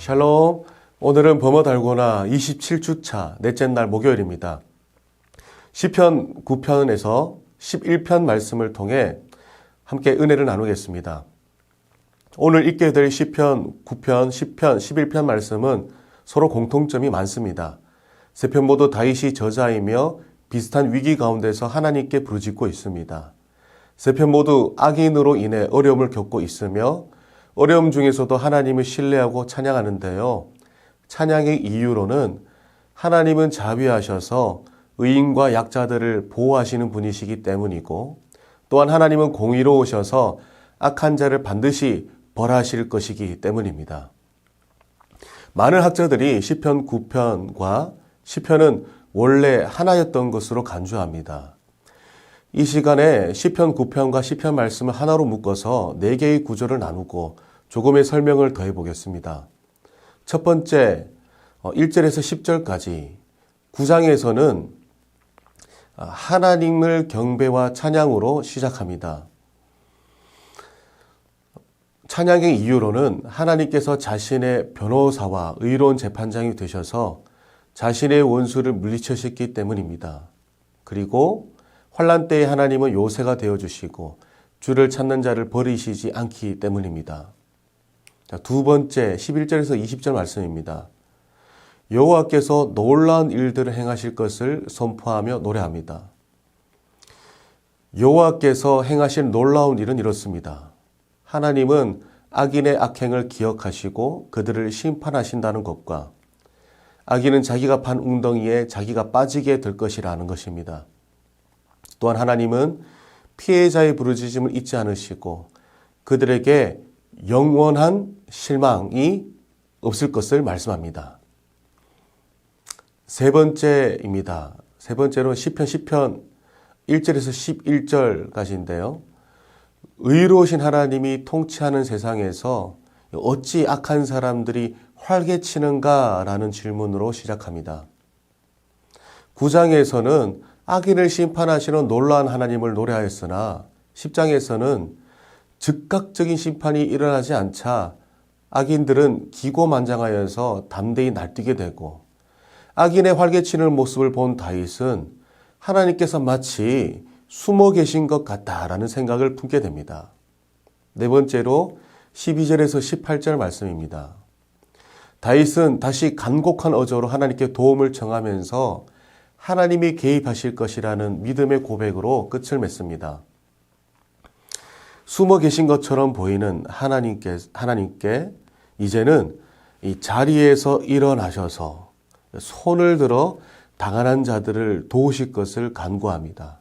샬롬. 오늘은 범어 달고나 27주차 넷째 날 목요일입니다. 시편 9편에서 11편 말씀을 통해 함께 은혜를 나누겠습니다. 오늘 읽게 될 시편 9편, 10편, 11편 말씀은 서로 공통점이 많습니다. 세 편 모두 다윗이 저자이며 비슷한 위기 가운데서 하나님께 부르짖고 있습니다. 세 편 모두 악인으로 인해 어려움을 겪고 있으며 어려움 중에서도 하나님을 신뢰하고 찬양하는데요. 찬양의 이유로는 하나님은 자비하셔서 의인과 약자들을 보호하시는 분이시기 때문이고 또한 하나님은 공의로우셔서 악한 자를 반드시 벌하실 것이기 때문입니다. 많은 학자들이 시편 9편과 시편은 원래 하나였던 것으로 간주합니다. 이 시간에 시편 9편과 시편 말씀을 하나로 묶어서 네 개의 구조를 나누고 조금의 설명을 더해 보겠습니다. 첫 번째 1절에서 10절까지 9장에서는 하나님을 경배와 찬양으로 시작합니다. 찬양의 이유로는 하나님께서 자신의 변호사와 의로운 재판장이 되셔서 자신의 원수를 물리치셨기 때문입니다. 그리고 환란 때에 하나님은 요새가 되어 주시고 주를 찾는 자를 버리시지 않기 때문입니다. 두 번째 11절에서 20절 말씀입니다. 여호와께서 놀라운 일들을 행하실 것을 선포하며 노래합니다. 여호와께서 행하신 놀라운 일은 이렇습니다. 하나님은 악인의 악행을 기억하시고 그들을 심판하신다는 것과 악인은 자기가 판 웅덩이에 자기가 빠지게 될 것이라는 것입니다. 또한 하나님은 피해자의 부르짖음을 잊지 않으시고 그들에게 영원한 실망이 없을 것을 말씀합니다. 세 번째입니다. 세 번째로 10편 10편 1절에서 11절까지인데요. 의로우신 하나님이 통치하는 세상에서 어찌 악한 사람들이 활개치는가라는 질문으로 시작합니다. 9장에서는 악인을 심판하시는 놀라운 하나님을 노래하였으나 10장에서는 즉각적인 심판이 일어나지 않자 악인들은 기고만장하여서 담대히 날뛰게 되고 악인의 활개치는 모습을 본 다윗은 하나님께서 마치 숨어 계신 것 같다라는 생각을 품게 됩니다. 네 번째로 12절에서 18절 말씀입니다. 다윗은 다시 간곡한 어조로 하나님께 도움을 청하면서 하나님이 개입하실 것이라는 믿음의 고백으로 끝을 맺습니다. 숨어 계신 것처럼 보이는 하나님께, 하나님께 이제는 이 자리에서 일어나셔서 손을 들어 당하는 자들을 도우실 것을 간구합니다.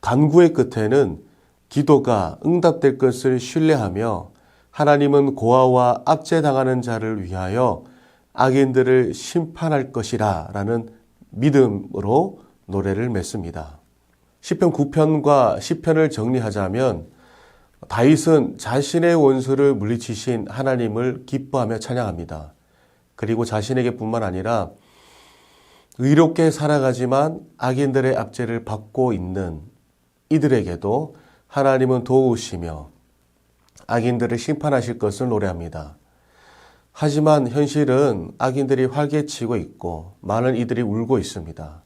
간구의 끝에는 기도가 응답될 것을 신뢰하며 하나님은 고아와 압제당하는 자를 위하여 악인들을 심판할 것이라 라는 믿음으로 노래를 맺습니다. 10편 9편과 10편을 정리하자면 다윗은 자신의 원수를 물리치신 하나님을 기뻐하며 찬양합니다. 그리고 자신에게 뿐만 아니라 의롭게 살아가지만 악인들의 압제를 받고 있는 이들에게도 하나님은 도우시며 악인들을 심판하실 것을 노래합니다. 하지만 현실은 악인들이 활개치고 있고 많은 이들이 울고 있습니다.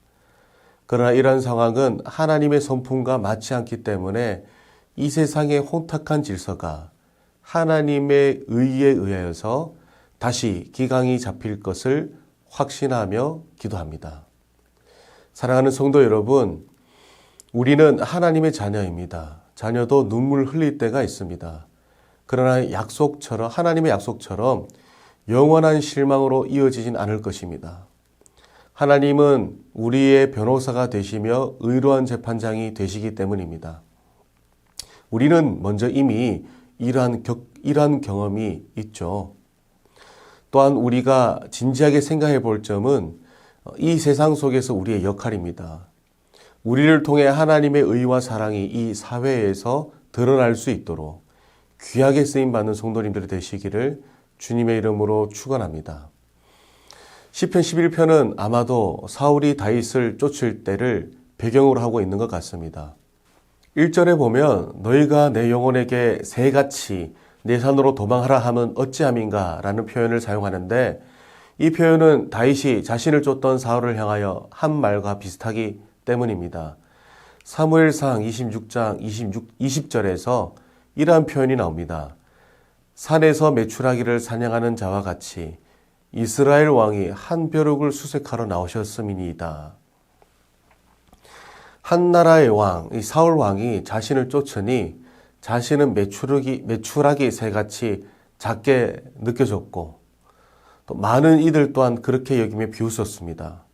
그러나 이런 상황은 하나님의 선풍과 맞지 않기 때문에 이 세상의 혼탁한 질서가 하나님의 의에 의하여서 다시 기강이 잡힐 것을 확신하며 기도합니다. 사랑하는 성도 여러분, 우리는 하나님의 자녀입니다. 자녀도 눈물 흘릴 때가 있습니다. 그러나 약속처럼, 하나님의 약속처럼 영원한 실망으로 이어지진 않을 것입니다. 하나님은 우리의 변호사가 되시며 의로한 재판장이 되시기 때문입니다. 우리는 먼저 이미 이러한, 격, 이러한 경험이 있죠. 또한 우리가 진지하게 생각해 볼 점은 이 세상 속에서 우리의 역할입니다. 우리를 통해 하나님의 의와 사랑이 이 사회에서 드러날 수 있도록 귀하게 쓰임 받는 성도님들이 되시기를 주님의 이름으로 축원합니다. 시편 11편은 아마도 사울이 다윗을 쫓을 때를 배경으로 하고 있는 것 같습니다. 1절에 보면 너희가 내 영혼에게 새같이 내 산으로 도망하라 함은 어찌함인가 라는 표현을 사용하는데 이 표현은 다윗이 자신을 쫓던 사울을 향하여 한 말과 비슷하기 때문입니다. 사무엘상 26장 26, 20절에서 이러한 표현이 나옵니다. 산에서 메추라기를 사냥하는 자와 같이 이스라엘 왕이 한 벼룩을 수색하러 나오셨음이니이다. 한 나라의 왕, 이 사울 왕이 자신을 쫓으니 자신은 메추라기, 메추라기 새같이 작게 느껴졌고 또 많은 이들 또한 그렇게 여기며 비웃었습니다.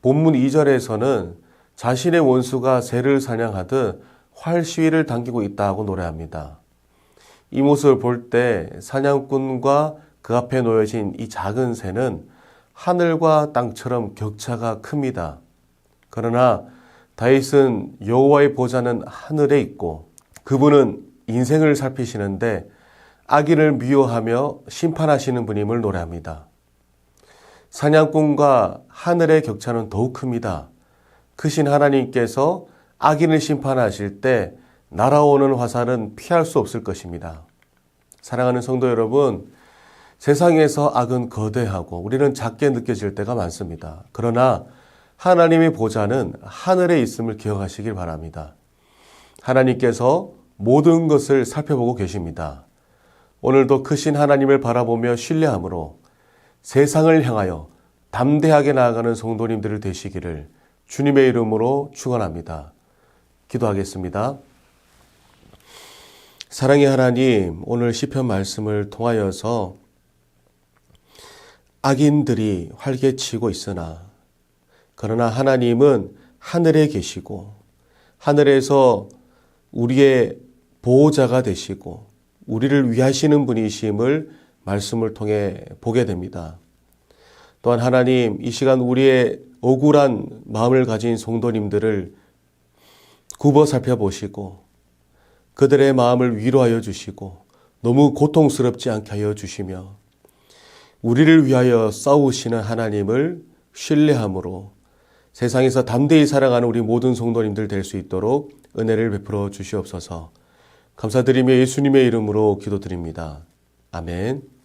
본문 2절에서는 자신의 원수가 새를 사냥하듯 활 시위를 당기고 있다고 노래합니다. 이 모습을 볼 때 사냥꾼과 그 앞에 놓여진 이 작은 새는 하늘과 땅처럼 격차가 큽니다. 그러나 다윗은 여호와의 보좌는 하늘에 있고 그분은 인생을 살피시는데 악인을 미워하며 심판하시는 분임을 노래합니다. 사냥꾼과 하늘의 격차는 더욱 큽니다. 크신 하나님께서 악인을 심판하실 때 날아오는 화살은 피할 수 없을 것입니다. 사랑하는 성도 여러분, 세상에서 악은 거대하고 우리는 작게 느껴질 때가 많습니다. 그러나 하나님의 보좌는 하늘에 있음을 기억하시길 바랍니다. 하나님께서 모든 것을 살펴보고 계십니다. 오늘도 크신 하나님을 바라보며 신뢰함으로 세상을 향하여 담대하게 나아가는 성도님들을 되시기를 주님의 이름으로 축원합니다. 기도하겠습니다. 사랑의 하나님, 오늘 시편 말씀을 통하여서 악인들이 활개치고 있으나 그러나 하나님은 하늘에 계시고 하늘에서 우리의 보호자가 되시고 우리를 위하시는 분이심을 말씀을 통해 보게 됩니다. 또한 하나님 이 시간 우리의 억울한 마음을 가진 성도님들을 굽어 살펴보시고 그들의 마음을 위로하여 주시고 너무 고통스럽지 않게 하여 주시며 우리를 위하여 싸우시는 하나님을 신뢰함으로 세상에서 담대히 살아가는 우리 모든 성도님들 될 수 있도록 은혜를 베풀어 주시옵소서. 감사드리며 예수님의 이름으로 기도드립니다. 아멘.